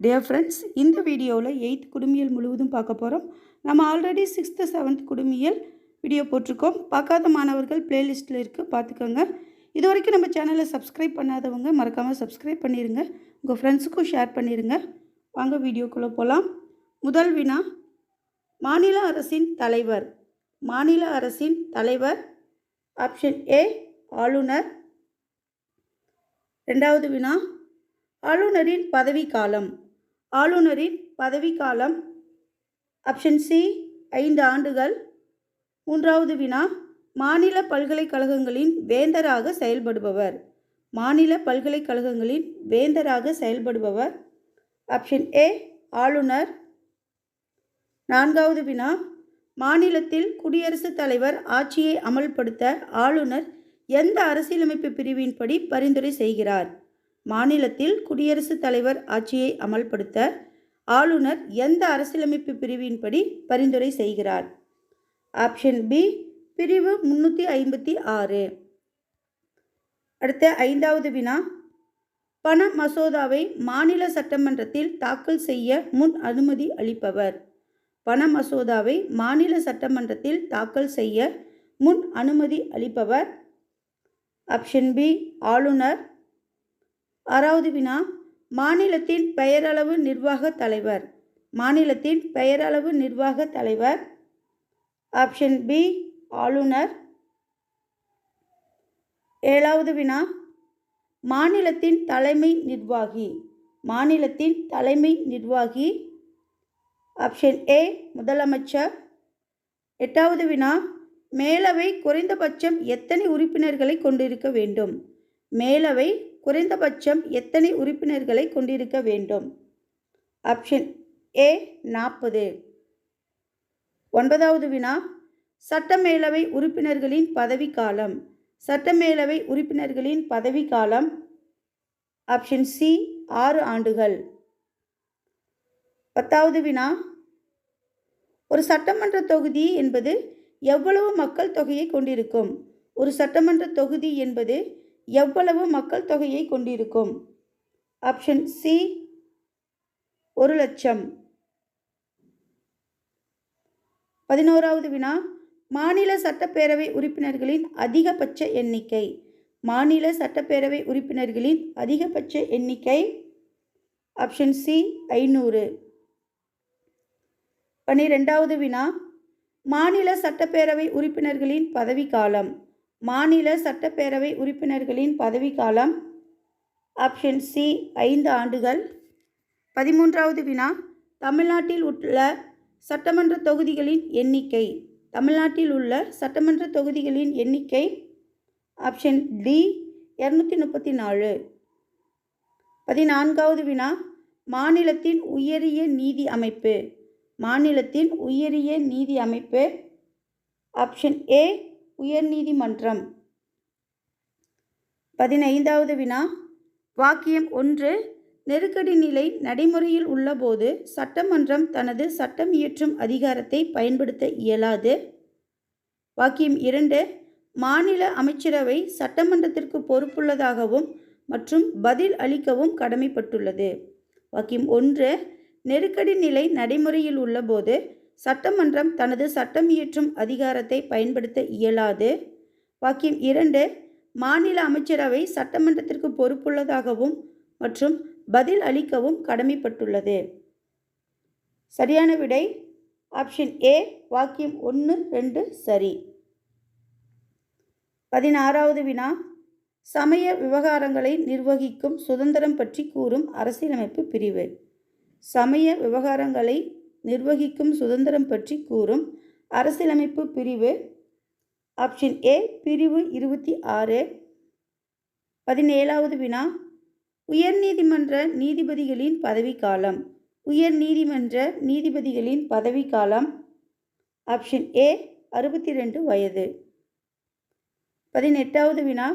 Dear friends இந்த வீடியோவில் eighth குடும்பியல் முழுவதும் பார்க்க போகிறோம் நம்ம ஆல்ரெடி சிக்ஸ்த்து செவன்த் குடும்பியல் வீடியோ போட்டிருக்கோம். பார்க்காத மாணவர்கள் பிளேலிஸ்ட்டில் இருக்குது பார்த்துக்கோங்க. இது வரைக்கும் நம்ம சேனலை சப்ஸ்கிரைப் பண்ணாதவங்க மறக்காமல் சப்ஸ்கிரைப் பண்ணிடுங்க உங்கள் ஃப்ரெண்ட்ஸுக்கும் ஷேர் பண்ணிடுங்க வாங்க வீடியோக்குள்ளே போகலாம் முதல் வினா மாநில அரசின் தலைவர். மாநில அரசின் தலைவர் ஆப்ஷன் ஏ ஆளுநர். ரெண்டாவது வினா ஆளுநரின் பதவிக்காலம் ஆளுநரின் பதவிக்காலம் ஆப்ஷன் சி ஐந்து ஆண்டுகள். மூன்றாவது வினா மாநில பல்கலைக்கழகங்களின் வேந்தராக செயல்படுபவர். மாநில பல்கலைக்கழகங்களின் வேந்தராக செயல்படுபவர். ஆப்ஷன் ஏ ஆளுநர். நான்காவது வினா மாநிலத்தில் குடியரசுத் தலைவர் ஆட்சியை அமல்படுத்த ஆளுநர் எந்த அரசியலமைப்பு பிரிவின்படி பரிந்துரை செய்கிறார்? மாநிலத்தில் குடியரசுத் தலைவர் ஆட்சியை அமல்படுத்த ஆளுநர் எந்த அரசியலமைப்பு பிரிவின்படி பரிந்துரை செய்கிறார்? ஆப்ஷன் பி பிரிவு முன்னூற்றி ஐம்பத்தி ஆறு. அடுத்த ஐந்தாவது வினா. பண மசோதாவை மாநில சட்டமன்றத்தில் தாக்கல் செய்ய முன் அனுமதி அளிப்பவர். பண மசோதாவை மாநில சட்டமன்றத்தில் தாக்கல் செய்ய முன் அனுமதி அளிப்பவர். ஆப்ஷன் பி ஆளுநர் ஆறாவது வினா மாநிலத்தின் பெயரளவு நிர்வாக தலைவர். மாநிலத்தின் பெயரளவு நிர்வாக தலைவர். ஆப்ஷன் பி ஆளுநர். ஏழாவது வினா மாநிலத்தின் தலைமை நிர்வாகி. மாநிலத்தின் தலைமை நிர்வாகி. ஆப்ஷன் ஏ முதலமைச்சர். எட்டாவது வினா மேலவை குறைந்தபட்சம் எத்தனை உறுப்பினர்களை கொண்டிருக்க வேண்டும்? மேலவை குறைந்தபட்சம் எத்தனை உறுப்பினர்களை கொண்டிருக்க வேண்டும்? ஆப்ஷன் ஏ நாற்பது. ஒன்பதாவது வினா சட்டமேலவை உறுப்பினர்களின் பதவிக்காலம். சட்டமேலவை உறுப்பினர்களின் பதவிக்காலம் ஆப்ஷன் சி ஆறு ஆண்டுகள். பத்தாவது வினா ஒரு சட்டமன்ற தொகுதி என்பது எவ்வளவு மக்கள் தொகையை கொண்டிருக்கும்? ஒரு சட்டமன்ற தொகுதி என்பது எவ்வளவு மக்கள் தொகையை கொண்டிருக்கும்? ஆப்ஷன் சி ஒரு லட்சம். பதினோராவது வினா மாநில சட்டப்பேரவை உறுப்பினர்களின் அதிகபட்ச எண்ணிக்கை. மாநில சட்டப்பேரவை உறுப்பினர்களின் அதிகபட்ச எண்ணிக்கை ஆப்ஷன் சி ஐநூறு. பன்னிரெண்டாவது வினா மாநில சட்டப்பேரவை உறுப்பினர்களின் பதவிக்காலம் மாநில சட்டப்பேரவை உறுப்பினர்களின் பதவிக்காலம் ஆப்ஷன் சி ஐந்து ஆண்டுகள். பதிமூன்றாவது வினா தமிழ்நாட்டில் உள்ள சட்டமன்ற தொகுதிகளின் எண்ணிக்கை. தமிழ்நாட்டில் உள்ள சட்டமன்ற தொகுதிகளின் எண்ணிக்கை ஆப்ஷன் டி இரநூத்தி முப்பத்தி நாலு. பதினான்காவது வினா மாநிலத்தின் உயரிய நீதி அமைப்பு. மாநிலத்தின் உயரிய நீதி அமைப்பு ஆப்ஷன் ஏ உயர்நீதிமன்றம். பதினைந்தாவது வினா. வாக்கியம் ஒன்று. நெருக்கடி நிலை நடைமுறையில் உள்ளபோது சட்டமன்றம் தனது சட்டம் இயற்றும் அதிகாரத்தை பயன்படுத்த இயலாது. வாக்கியம் இரண்டு. மாநில அமைச்சரவை சட்டமன்றத்திற்கு பொறுப்புள்ளதாகவும் மற்றும் பதில் அளிக்கவும் கடமைப்பட்டுள்ளது. வாக்கியம் ஒன்று. நெருக்கடி நிலை நடைமுறையில் உள்ளபோது சட்டமன்றம் தனது சட்டம் இயற்றும் அதிகாரத்தை பயன்படுத்த இயலாது. வாக்கியம் இரண்டு மாநில அமைச்சரவை சட்டமன்றத்திற்கு பொறுப்புள்ளதாகவும் மற்றும் பதில் அளிக்கவும் கடமைப்பட்டுள்ளது. சரியான விடை ஆப்ஷன் ஏ வாக்கியம் ஒன்று ரெண்டு சரி. பதினாறாவது வினா சமய விவகாரங்களை நிர்வகிக்கும் சுதந்திரம் பற்றி கூறும் அரசியலமைப்பு பிரிவு. சமய விவகாரங்களை நிர்வகிக்கும் சுதந்திரம் பற்றி கூறும் அரசியலமைப்பு பிரிவு ஆப்ஷன் ஏ பிரிவு இருபத்தி ஆறு பதினேழாவது வினா. உயர்நீதிமன்ற நீதிபதிகளின் பதவிக்காலம் உயர் நீதிமன்ற நீதிபதிகளின் பதவிக்காலம் ஆப்ஷன் ஏ அறுபத்தி ரெண்டு வயது. பதினெட்டாவது வினா.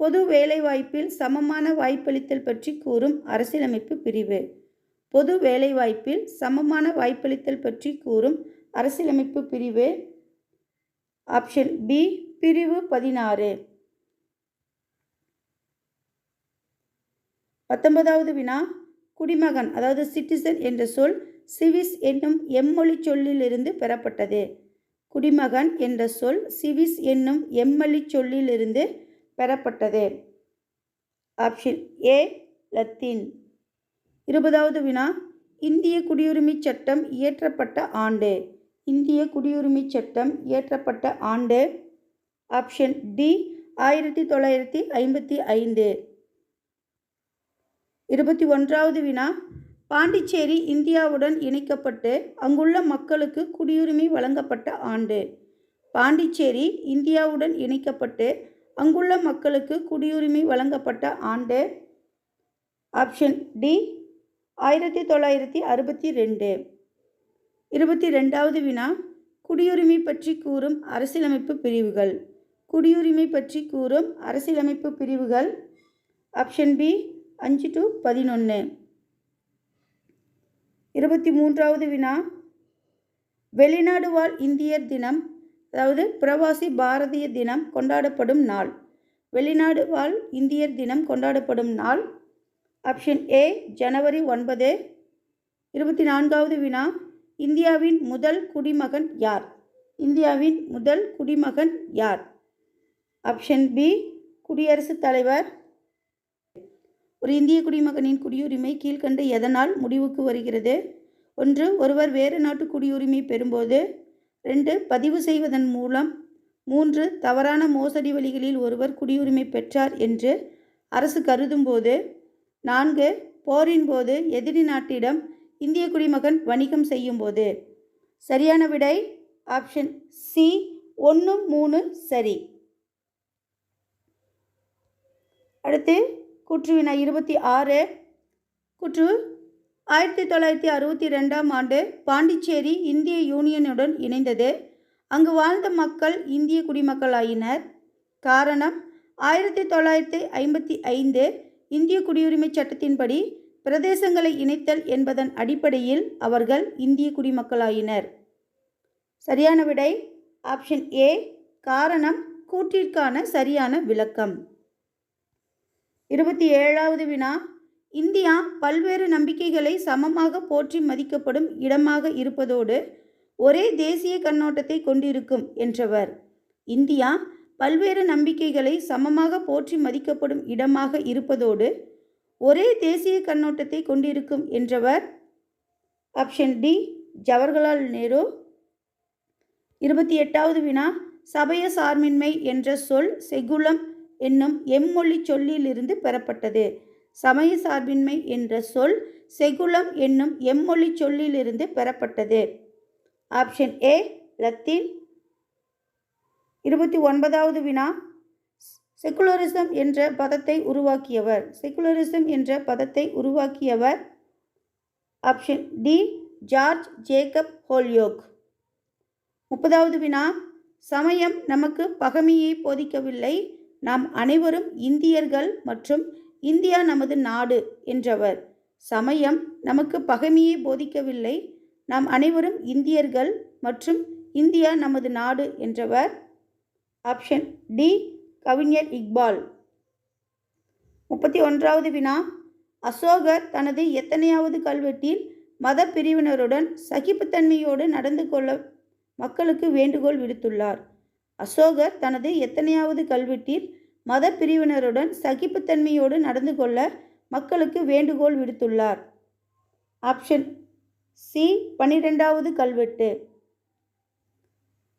பொது வேலைவாய்ப்பில் சமமான வாய்ப்பளித்தல் பற்றி கூறும் அரசியலமைப்பு பிரிவு. பொது வேலைவாய்ப்பில் சமமான வாய்ப்பளித்தல் பற்றி கூறும் அரசியலமைப்பு பிரிவு ஆப்ஷன் பி பிரிவு பதினாறு. பத்தொன்பதாவது வினா குடிமகன் அதாவது சிட்டிசன் என்ற சொல் சிவிஸ் என்னும் எம்மொழி சொல்லிலிருந்து பெறப்பட்டது. குடிமகன் என்ற சொல் சிவிஸ் என்னும் எம்மொழி சொல்லிலிருந்து பெறப்பட்டது. Option A Latin. இருபதாவது வினா. இந்திய குடியுரிமை சட்டம் இயற்றப்பட்ட ஆண்டு. இந்திய குடியுரிமை சட்டம் இயற்றப்பட்ட ஆண்டு. ஆப்ஷன் டி ஆயிரத்தி தொள்ளாயிரத்தி ஐம்பத்தி ஐந்து. இருபத்தி ஒன்றாவது வினா. பாண்டிச்சேரி இந்தியாவுடன் இணைக்கப்பட்டு அங்குள்ள மக்களுக்கு குடியுரிமை வழங்கப்பட்ட ஆண்டு. பாண்டிச்சேரி இந்தியாவுடன் இணைக்கப்பட்டு அங்குள்ள மக்களுக்கு குடியுரிமை வழங்கப்பட்ட ஆண்டு. ஆப்ஷன் டி ஆயிரத்தி தொள்ளாயிரத்தி அறுபத்தி ரெண்டு. இருபத்தி ரெண்டாவது வினா குடியுரிமை பற்றி கூறும் அரசியலமைப்பு பிரிவுகள். குடியுரிமை பற்றி கூறும் அரசியலமைப்பு பிரிவுகள். ஆப்ஷன் பி அஞ்சு டு பதினொன்று இருபத்தி மூன்றாவது வினா வெளிநாடு வாழ் இந்தியர் தினம் அதாவது பிரவாசி பாரதிய தினம் கொண்டாடப்படும் நாள். வெளிநாடு வாழ் இந்தியர் தினம் கொண்டாடப்படும் நாள். ஆப்ஷன் ஏ ஜனவரி ஒன்பது இருபத்தி நான்காவது வினா. இந்தியாவின் முதல் குடிமகன் யார்? இந்தியாவின் முதல் குடிமகன் யார்? ஆப்ஷன் பி குடியரசுத் தலைவர். ஒரு இந்திய குடிமகனின் குடியுரிமை கீழ்கண்ட எதனால் முடிவுக்கு வருகிறது? ஒன்று ஒருவர் வேறு நாட்டு குடியுரிமை பெறும்போது. ரெண்டு பதிவு செய்வதன் மூலம். மூன்று தவறான மோசடி வழிகளில் ஒருவர் குடியுரிமை பெற்றார் என்று அரசு கருதும்போது. நான்கு போரின் போது எதிரி நாட்டிடம் இந்திய குடிமகன் வணிகம் செய்யும் போது சரியான விடை ஆப்ஷன் சி ஒன்று மூணு சரி. அடுத்து குற்றுவினை இருபத்தி ஆறு. குற்று ஆயிரத்தி தொள்ளாயிரத்தி அறுபத்தி ரெண்டாம் ஆண்டு பாண்டிச்சேரி இந்திய யூனியனுடன் இணைந்தது. அங்கு வாழ்ந்த மக்கள் இந்திய குடிமக்களாயினர். காரணம் ஆயிரத்தி தொள்ளாயிரத்தி ஐம்பத்தி ஐந்து இந்திய குடியுரிமை சட்டத்தின்படி பிரதேசங்களை இணைத்தல் என்பதன் அடிப்படையில் அவர்கள் இந்திய குடிமக்களாயினர். சரியான விடை ஆப்ஷன் ஏ காரணம் கூட்டிற்கான சரியான விளக்கம். இருபத்தி ஏழாவது வினா இந்தியா பல்வேறு நம்பிக்கைகளை சமமாக போற்றி மதிக்கப்படும் இடமாக இருப்பதோடு ஒரே தேசிய கண்ணோட்டத்தை கொண்டிருக்கும் என்றவர். இந்தியா பல்வேறு நம்பிக்கைகளை சமமாக போற்றி மதிக்கப்படும் இடமாக இருப்பதோடு ஒரே தேசிய கண்ணோட்டத்தை கொண்டிருக்கும் என்றவர் ஆப்ஷன் டி ஜவஹர்லால் நேரு. இருபத்தி எட்டாவது வினா சபைய சார்பின்மை என்ற சொல் செகுலம் என்னும் எம்மொழி சொல்லிலிருந்து பெறப்பட்டது. சமய சார்பின்மை என்ற சொல் செகுலம் என்னும் எம்மொழி சொல்லிலிருந்து பெறப்பட்டது. ஆப்ஷன் ஏ லத்தீன் இருபத்தி ஒன்பதாவது வினா. செகுலரிசம் என்ற பதத்தை உருவாக்கியவர். செகுலரிசம் என்ற பதத்தை உருவாக்கியவர் option D George Jacob Holyoake. முப்பதாவது வினா. சமயம் நமக்கு பகமையை போதிக்கவில்லை. நாம் அனைவரும் இந்தியர்கள் மற்றும் இந்தியா நமது நாடு என்றவர். சமயம் நமக்கு பகைமையை போதிக்கவில்லை. நாம் அனைவரும் இந்தியர்கள் மற்றும் இந்தியா நமது நாடு என்றவர். ஆப்ஷன் டி கவிஞர் இக்பால். முப்பத்தி ஒன்றாவது வினா. அசோகர் தனது எத்தனையாவது கல்வெட்டில் மத பிரிவினருடன் சகிப்புத்தன்மையோடு நடந்து கொள்ள மக்களுக்கு வேண்டுகோள் விடுத்துள்ளார். அசோகர் தனது எத்தனையாவது கல்வெட்டில் மத பிரிவினருடன் சகிப்புத்தன்மையோடு நடந்து கொள்ள மக்களுக்கு வேண்டுகோள் விடுத்துள்ளார். ஆப்ஷன் சி பன்னிரெண்டாவது கல்வெட்டு.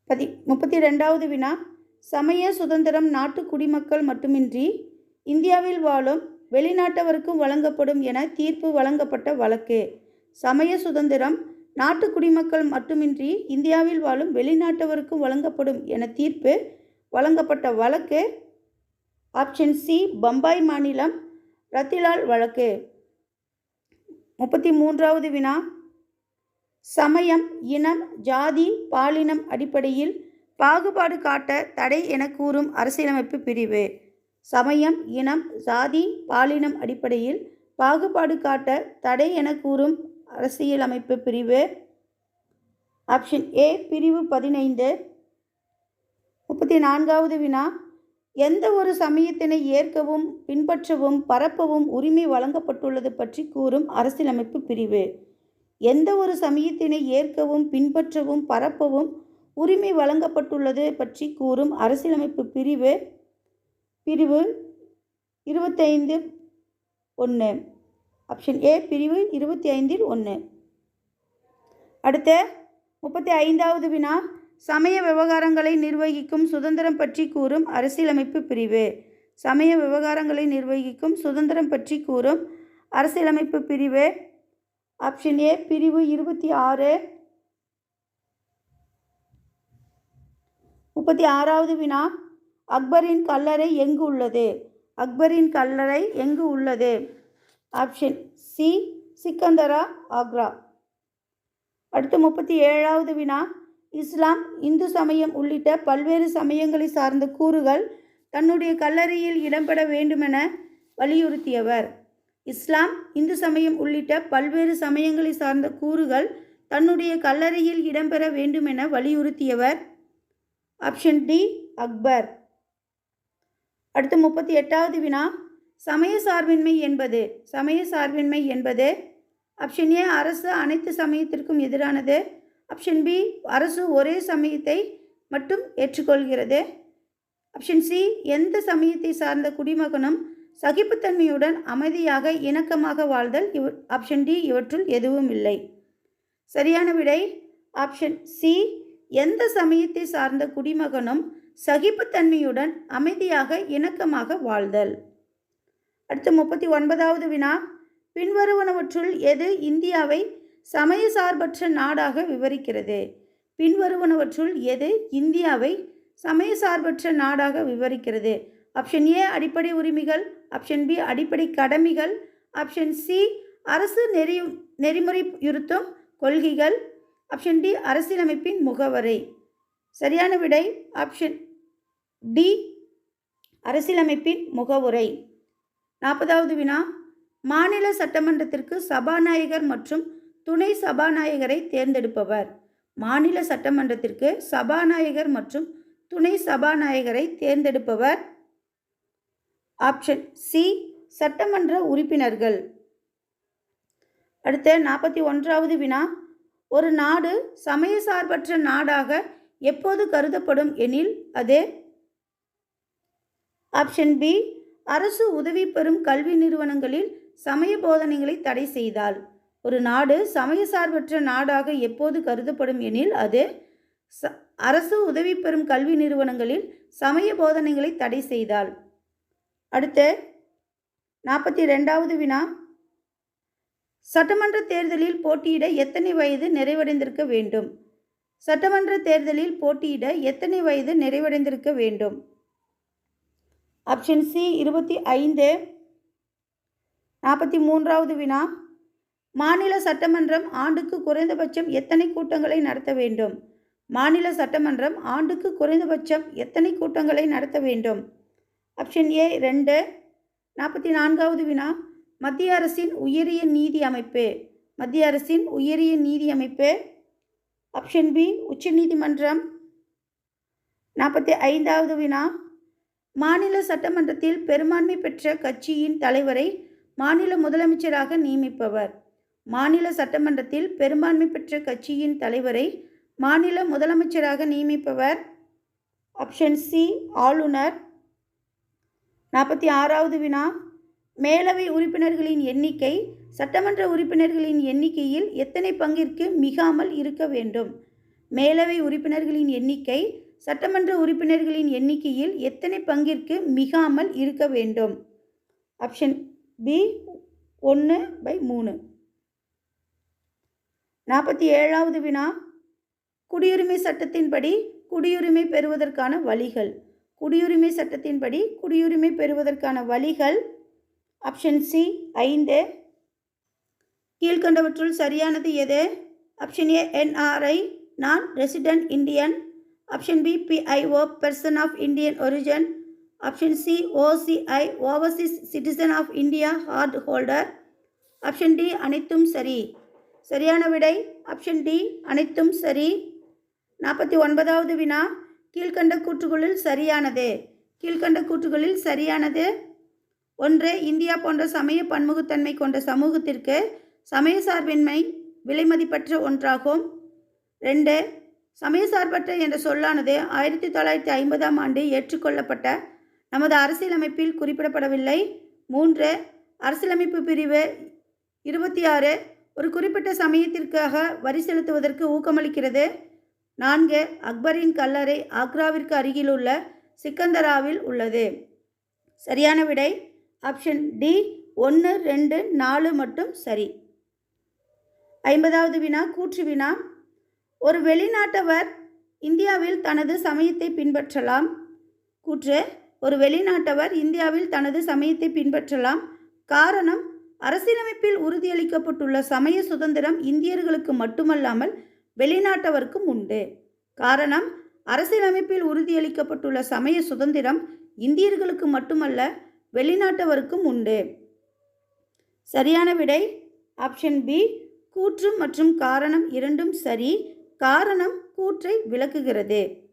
பதி முப்பத்தி ரெண்டாவது வினா. சமய சுதந்திரம் நாட்டு குடிமக்கள் மட்டுமின்றி இந்தியாவில் வாழும் வெளிநாட்டவருக்கும் வழங்கப்படும் என தீர்ப்பு வழங்கப்பட்ட வழக்கு. சமய சுதந்திரம் நாட்டு குடிமக்கள் மட்டுமின்றி இந்தியாவில் வாழும் வெளிநாட்டவருக்கும் வழங்கப்படும் என தீர்ப்பு வழங்கப்பட்ட வழக்கு. ஆப்ஷன் சி பம்பாய் மாநிலம் ரத்திலால் வழக்கு. முப்பத்தி மூன்றாவது வினா. சமயம் இனம் ஜாதி பாலினம் அடிப்படையில் பாகுபாடு காட்ட தடை என கூறும் அரசியலமைப்பு பிரிவு. சமயம் இனம் சாதி பாலினம் அடிப்படையில் பாகுபாடு காட்ட தடை என கூறும் அரசியலமைப்பு பிரிவு. ஆப்ஷன் ஏ பிரிவு பதினைந்து. முப்பத்தி நான்காவது வினா. எந்த ஒரு சமயத்தினை ஏற்கவும் பின்பற்றவும் பரப்பவும் உரிமை வழங்கப்பட்டுள்ளது பற்றி கூறும் அரசியலமைப்பு பிரிவு. எந்த ஒரு சமயத்தினை ஏற்கவும் பின்பற்றவும் பரப்பவும் உரிமை வழங்கப்பட்டுள்ளது பற்றி கூறும் அரசியலமைப்பு பிரிவு பிரிவு இருபத்தைந்து ஒன்று ஆப்ஷன் ஏ பிரிவு இருபத்தி ஐந்தில் ஒன்று அடுத்த முப்பத்தி ஐந்தாவது வினா சமய விவகாரங்களை நிர்வகிக்கும் சுதந்திரம் பற்றி கூறும் அரசியலமைப்பு பிரிவு. சமய விவகாரங்களை நிர்வகிக்கும் சுதந்திரம் பற்றி கூறும் அரசியலமைப்பு பிரிவு. ஆப்ஷன் ஏ பிரிவு இருபத்தி ஆறு. முப்பத்தி ஆறாவது வினா. அக்பரின் கல்லறை எங்கு உள்ளது? அக்பரின் கல்லறை எங்கு உள்ளது? Option C Sikandra Agra. அடுத்து முப்பத்தி ஏழாவது வினா. இஸ்லாம் இந்து சமயம் உள்ளிட்ட பல்வேறு சமயங்களை சார்ந்த கூறுகள் தன்னுடைய கல்லறையில் இடம்பெற வேண்டுமென வலியுறுத்தியவர். இஸ்லாம் இந்து சமயம் உள்ளிட்ட பல்வேறு சமயங்களை சார்ந்த கூறுகள் தன்னுடைய கல்லறையில் இடம்பெற வேண்டுமென வலியுறுத்தியவர். Option D Akbar. அடுத்து முப்பத்தி எட்டாவது வினா. சமய சார்பின்மை என்பது சமய சார்பின்மை என்பது ஆப்ஷன் ஏ அரசு அனைத்து சமயத்திற்கும் எதிரானது. ஆப்ஷன் பி அரசு ஒரே சமயத்தை மட்டும் ஏற்றுக்கொள்கிறது. ஆப்ஷன் சி எந்த சமயத்தை சார்ந்த குடிமகனும் சகிப்புத்தன்மையுடன் அமைதியாக இணக்கமாக வாழ்தல் இவ ஆப்ஷன் டி இவற்றுள் எதுவும் இல்லை சரியான விடை ஆப்ஷன் சி எந்த சமயத்தை சார்ந்த குடிமகனும் சகிப்புத்தன்மையுடன் அமைதியாக இணக்கமாக வாழ்தல். அடுத்து முப்பத்தி ஒன்பதாவது வினா. பின்வருவனவற்றுள் எது இந்தியாவை சமய சார்பற்ற நாடாக விவரிக்கிறது? பின்வருவனவற்றுள் எது இந்தியாவை சமய சார்பற்ற நாடாக விவரிக்கிறது? ஆப்ஷன் ஏ அடிப்படை உரிமைகள். ஆப்ஷன் பி அடிப்படை கடமைகள். ஆப்ஷன் சி அரசு நெறி நெறிமுறையுறுத்தும் கொள்கைகள். ஆப்ஷன் டி அரசியலமைப்பின் முகவரை. சரியான விடை ஆப்ஷன் டி அரசியலமைப்பின் முகவுரை. நாற்பதாவது வினா. மாநில சட்டமன்றத்திற்கு சபாநாயகர் மற்றும் துணை சபாநாயகரை தேர்ந்தெடுப்பவர். மாநில சட்டமன்றத்திற்கு சபாநாயகர் மற்றும் துணை சபாநாயகரை தேர்ந்தெடுப்பவர். ஆப்ஷன் சி சட்டமன்ற உறுப்பினர்கள். அடுத்த நாற்பத்தி ஒன்றாவது வினா. ஒரு நாடு சமய சார்பற்ற நாடாக எப்போது கருதப்படும் எனில் அது ஆப்ஷன் பி அரசு உதவி பெறும் கல்வி நிறுவனங்களில் சமய போதனைகளை தடை செய்தால். ஒரு நாடு சமய சார்பற்ற நாடாக எப்போது கருதப்படும் எனில் அது ச அரசு உதவி பெறும் கல்வி நிறுவனங்களில் சமய போதனைகளை தடை செய்தால். அடுத்து நாற்பத்தி ரெண்டாவது வினா. சட்டமன்ற தேர்தலில் போட்டியிட எத்தனை வயது நிறைவடைந்திருக்க வேண்டும்? சட்டமன்ற தேர்தலில் போட்டியிட எத்தனை வயது நிறைவடைந்திருக்க வேண்டும்? ஆப்ஷன் சி இருபத்தி ஐந்து. நாற்பத்தி மூன்றாவது வினா. மாநில சட்டமன்றம் ஆண்டுக்கு குறைந்தபட்சம் எத்தனை கூட்டங்களை நடத்த வேண்டும்? மாநில சட்டமன்றம் ஆண்டுக்கு குறைந்தபட்சம் எத்தனை கூட்டங்களை நடத்த வேண்டும்? ஆப்ஷன் ஏ ரெண்டு. நாற்பத்தி நான்காவது வினா. மத்திய அரசின் உயரிய நீதி அமைப்பு. மத்திய அரசின் உயரிய நீதி அமைப்பு. ஆப்ஷன் பி உச்சநீதிமன்றம் நாற்பத்தி ஐந்தாவது வினா. மாநில சட்டமன்றத்தில் பெரும்பான்மை பெற்ற கட்சியின் தலைவரை மாநில முதலமைச்சராக நியமிப்பவர். மாநில சட்டமன்றத்தில் பெரும்பான்மை பெற்ற கட்சியின் தலைவரை மாநில முதலமைச்சராக நியமிப்பவர். ஆப்ஷன் சி ஆளுநர். நாற்பத்தி ஆறாவது வினா. மேலவை உறுப்பினர்களின் எண்ணிக்கை சட்டமன்ற உறுப்பினர்களின் எண்ணிக்கையில் எத்தனை பங்கிற்கு மிகாமல் இருக்க வேண்டும்? மேலவை உறுப்பினர்களின் எண்ணிக்கை சட்டமன்ற உறுப்பினர்களின் எண்ணிக்கையில் எத்தனை பங்கிற்கு மிகாமல் இருக்க வேண்டும்? ஆப்ஷன் பி ஒன்று பை மூணு. நாற்பத்தி ஏழாவது வினா. குடியுரிமை சட்டத்தின்படி குடியுரிமை பெறுவதற்கான வழிகள். குடியுரிமை சட்டத்தின்படி குடியுரிமை பெறுவதற்கான வழிகள் ஆப்ஷன் சி ஐந்து. கீழ்கண்டவற்றுள் சரியானது எது? Option A NRI non resident Indian option B PIO person of Indian origin option C OCI overseas citizen of India card holder option D அனைத்தும் சரி. சரியான விடை ஆப்ஷன் டி அனைத்தும் சரி. நாற்பத்தி ஒன்பதாவது வினா கீழ்கண்ட கூற்றுகளில் சரியானது. கீழ்கண்ட கூற்றுகளில் சரியானது. ஒன்று இந்தியா போன்ற சமய பன்முகத்தன்மை கொண்ட சமூகத்திற்கு சமய சார்பின்மை விலைமதிப்பற்ற ஒன்றாகும். ரெண்டு சமயசார்பற்ற என்ற சொல்லானது ஆயிரத்தி தொள்ளாயிரத்தி ஐம்பதாம் ஆண்டு ஏற்றுக்கொள்ளப்பட்ட நமது அரசியலமைப்பில் குறிப்பிடப்படவில்லை. மூன்று அரசியலமைப்பு பிரிவு இருபத்தி ஆறு ஒரு குறிப்பிட்ட சமயத்திற்காக வரி செலுத்துவதற்கு ஊக்கமளிக்கிறது. நான்கு அக்பரின் கல்லறை ஆக்ராவிற்கு அருகிலுள்ள சிக்கந்தராவில் உள்ளது. சரியான விடை ஆப்ஷன் டி ஒன்று ரெண்டு நாலு மட்டும் சரி. ஐம்பதாவது வினா கூற்று வினா. ஒரு வெளிநாட்டவர் இந்தியாவில் தனது சமயத்தை பின்பற்றலாம். கூற்று ஒரு வெளிநாட்டவர் இந்தியாவில் தனது சமயத்தை பின்பற்றலாம். காரணம் அரசியலமைப்பில் உறுதியளிக்கப்பட்டுள்ள சமய சுதந்திரம் இந்தியர்களுக்கு மட்டுமல்லாமல் வெளிநாட்டவருக்கும் உண்டு. காரணம் அரசியலமைப்பில் உறுதியளிக்கப்பட்டுள்ள சமய சுதந்திரம் இந்தியர்களுக்கு மட்டுமல்ல வெளிநாட்டவருக்கும் உண்டு. சரியான விடை ஆப்ஷன் பி கூற்று மற்றும் காரணம் இரண்டும் சரி. காரணம் கூற்றை விளக்குகிறது.